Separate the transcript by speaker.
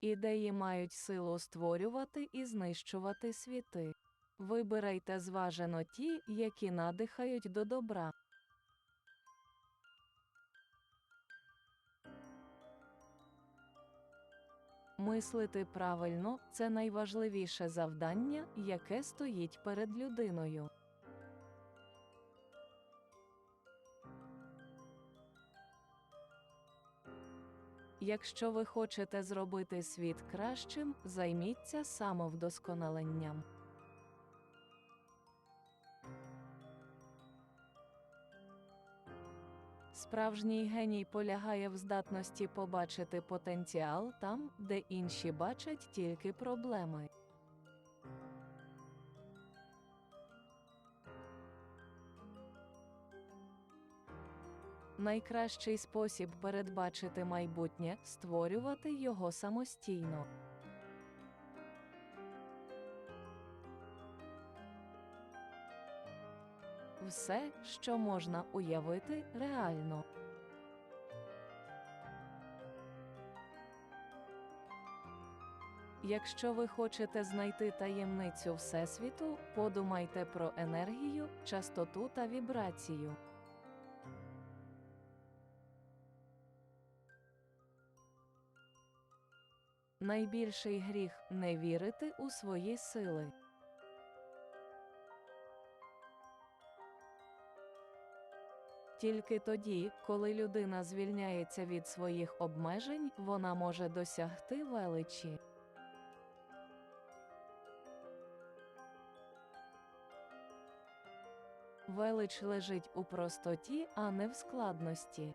Speaker 1: Ідеї мають силу створювати і знищувати світи. Вибирайте зважено ті, які надихають до добра. Мислити правильно це найважливіше завдання, яке стоїть перед людиною. Якщо ви хочете зробити світ кращим, займіться самовдосконаленням. Справжній геній полягає в здатності побачити потенціал там, де інші бачать тільки проблеми. Найкращий спосіб передбачити майбутнє створювати його самостійно. Все, що можна уявити, реально. Якщо ви хочете знайти таємницю Всесвіту, подумайте про енергію, частоту та вібрацію. Найбільший гріх не вірити у свої сили. Тільки тоді, коли людина звільняється від своїх обмежень, вона може досягти величі. Велич лежить у простоті, а не в складності.